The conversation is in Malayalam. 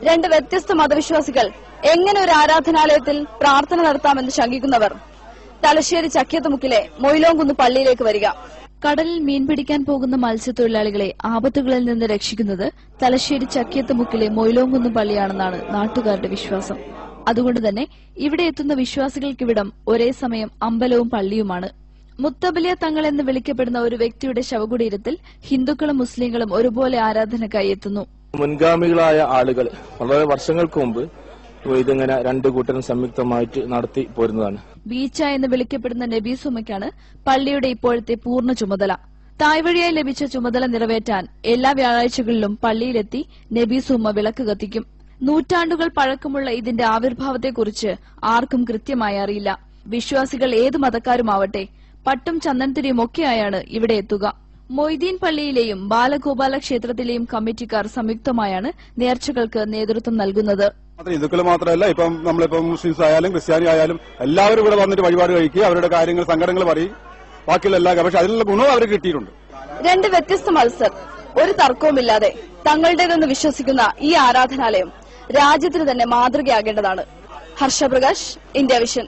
രണ്ട് വ്യത്യസ്ത മതവിശ്വാസികൾ എങ്ങനെ ഒരു ആരാധനാലയത്തിൽ പ്രാർത്ഥന നടത്താമെന്ന് ശങ്കിക്കുന്നവർ. തലശ്ശേരി ചക്കിയത്തുമുക്കിലെ മൊയിലോങ്കുന്ന് പള്ളിയിലേക്ക് വരിക. കടലിൽ മീൻ പിടിക്കാൻ പോകുന്ന മത്സ്യത്തൊഴിലാളികളെ ആപത്തുകളിൽ നിന്ന് രക്ഷിക്കുന്നത് തലശ്ശേരി ചക്കിയത്തുമുക്കിലെ മൊയിലോങ്കുന്ന് പള്ളിയാണെന്നാണ് നാട്ടുകാരുടെ വിശ്വാസം. അതുകൊണ്ട് തന്നെ ഇവിടെ എത്തുന്ന വിശ്വാസികൾക്കിവിടം ഒരേ സമയം അമ്പലവും പള്ളിയുമാണ്. മുത്തബലിയ തങ്ങൾ എന്ന് വിളിക്കപ്പെടുന്ന ഒരു വ്യക്തിയുടെ ശവകുടീരത്തിൽ ഹിന്ദുക്കളും മുസ്ലിങ്ങളും ഒരുപോലെ ആരാധനക്കായി എത്തുന്നു. മുൻഗാമികളായ ആളുകൾ വളരെ വർഷങ്ങൾക്ക് മുമ്പ് ഇതിങ്ങനെ രണ്ടു കൂട്ടരും സംയുക്തമായിട്ട് നടത്തി പോരുന്നതാണ്. ബീച്ച എന്ന് വിളിക്കപ്പെടുന്ന നബീസുമയ്ക്കാണ് പള്ളിയുടെ ഇപ്പോഴത്തെ പൂർണ ചുമതല. തായ്വഴിയായി ലഭിച്ച ചുമതല നിറവേറ്റാൻ എല്ലാ വ്യാഴാഴ്ചകളിലും പള്ളിയിലെത്തി നബീസുമ്മ വിളക്ക് കത്തിക്കും. നൂറ്റാണ്ടുകൾ പഴക്കമുള്ള ഇതിന്റെ ആവിർഭാവത്തെക്കുറിച്ച് ആർക്കും കൃത്യമായി അറിയില്ല. വിശ്വാസികൾ ഏത് മതക്കാരുമാവട്ടെ പട്ടും ചന്ദനത്തിരിയും ഒക്കെയായാണ് ഇവിടെ എത്തുക. മൊയ്തീൻ പള്ളിയിലെയും ബാലഗോപാല ക്ഷേത്രത്തിലെയും കമ്മിറ്റിക്കാർ സംയുക്തമായാണ് നേർച്ചകൾക്ക് നേതൃത്വം നൽകുന്നത്. ഹിന്ദുക്കൾ മാത്രമല്ല ഇപ്പം നമ്മളിപ്പം മുസ്ലിംസ് ആയാലും ക്രിസ്ത്യാനി ആയാലും എല്ലാവരും ഇവിടെ വന്നിട്ട് വഴിപാട് കഴിക്കുക അവരുടെ കാര്യങ്ങൾ സങ്കടങ്ങൾ പറയും. ബാക്കിയുള്ള എല്ലാ പക്ഷെ അതിനുള്ള ഗുണവും അവർ കിട്ടിയിട്ടുണ്ട്. രണ്ട് വ്യത്യസ്ത മത്സർ ഒരു തർക്കവുമില്ലാതെ തങ്ങളുടേതെന്ന് വിശ്വസിക്കുന്ന ഈ ആരാധനാലയം രാജ്യത്തിന് തന്നെ മാതൃകയാകേണ്ടതാണ്. ഹർഷപ്രകാശ് ഇന്ത്യ വിഷൻ.